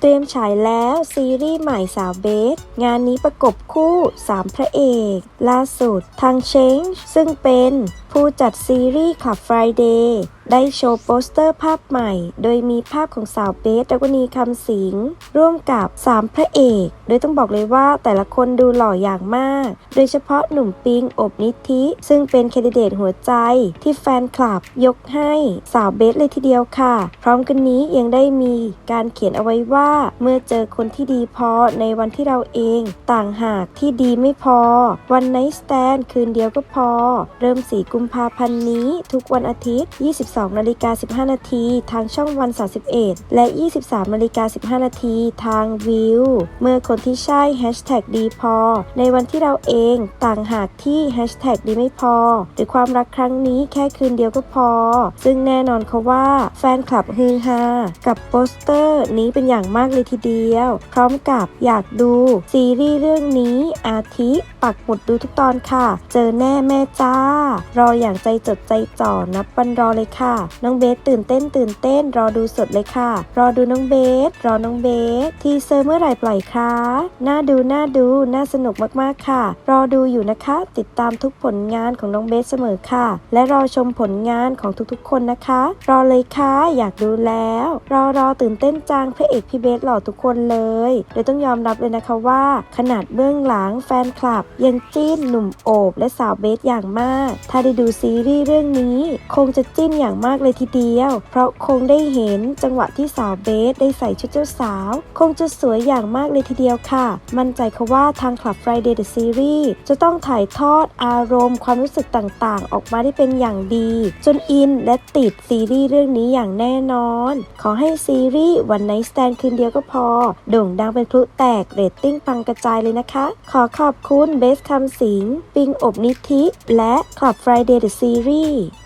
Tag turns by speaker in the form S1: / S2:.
S1: เตรียมฉายแล้วซีรีส์ใหม่สาวเบส งานนี้ประกบคู่ 3 พระเอก ล่าสุดทางเชงซึ่งเป็นผู้จัดซีรีส์ขับ Friday ได้โชว์โปสเตอร์ภาพใหม่ โดยมีภาพของสาวเบสและวนีคำสิง ร่วมกับ 3 พระเอก โดยต้องบอกเลยว่าแต่ละคนดูหล่ออย่างมาก โดยเฉพาะหนุ่มปิงอบนิธิ ซึ่งเป็นแคนดิเดตหัวใจที่แฟนคลับ ยกให้สาวเบสเลยทีเดียวค่ะ พร้อมกันนี้ยังได้มีการเขียนเอาไว้ว่า เมื่อเจอคนที่ดีพอในวันที่เราเองต่างหากที่ดีไม่พอ วันไนสแตนคืนเดียวก็พอ เริ่ม 4 กุมภาพันธ์นี้ ทุกวันอาทิตย์22นาฬิกา15นาทีทางช่องวัน 31 และ 23นาฬิกา15นาทีทางวิว เมื่อคนที่ใช่แฮชแท็กดีพอ ในวันที่เราเองต่างหากที่แฮชแท็กดีไม่พอ หรือความรักครั้งนี้แค่คืนเดียวก็พอ ซึ่งแน่นอนเขาว่าแฟนคลับฮือฮากับโปสเตอร์นี้เป็นอย่างมากเลยทีเดียว พร้อมกับอยากดู ซีรีส์เรื่องนี้อาทิปักหมุดดูทุกตอนค่ะ เจอแน่แม่จ้า รออย่างใจจดใจจ่อนับวันรอเลยค่ะน้องเบสตื่นเต้นตื่นเต้น รอดูสดเลยค่ะ รอดูน้องเบส รอน้องเบส ทีเซอร์เมื่อไหร่ปล่อยคะน่าดูน่าดูน่าสนุกมากๆค่ะ รอดูอยู่นะคะ ติดตามทุกผลงานของน้องเบสเสมอค่ะ และรอชมผลงานของทุกๆ คนนะคะ รอเลยค่ะอยากดูแล้ว รอรอตื่นเต้นจังพระเอกพี่เบสหล่อทุกคนเลยโดยต้องยอมรับเลยนะคะว่า ขนาดเบื้องหลังแฟนคลับ ยังจิ้นหนุ่มโอบ และสาวเบสอย่างมาก ถ้าได้ดูซีรีส์เรื่องนี้ คงจะจิ้นอย่างมากเลยทีเดียว เพราะคงได้เห็นจังหวะที่สาวเบสได้ใส่ชุดเจ้าสาว คงจะสวยอย่างมากเลยทีเดียวค่ะ มั่นใจค่ะว่าทาง Club Friday The Series จะต้องถ่ายทอดอารมณ์ความรู้สึกต่างๆ ออกมาได้เป็นอย่างดี จนอินและติดซีรีส์เรื่องนี้อย่างแน่นอน ขอให้ซีรีส์วันไนสแตนคืนเดียวก็พอ โด่งดังเป็นพลุแตกเรตติ้งปังกระจายเลยนะคะ ขอขอบคุณเบสคำสิงปิงอบนิธิและ Club Friday The Series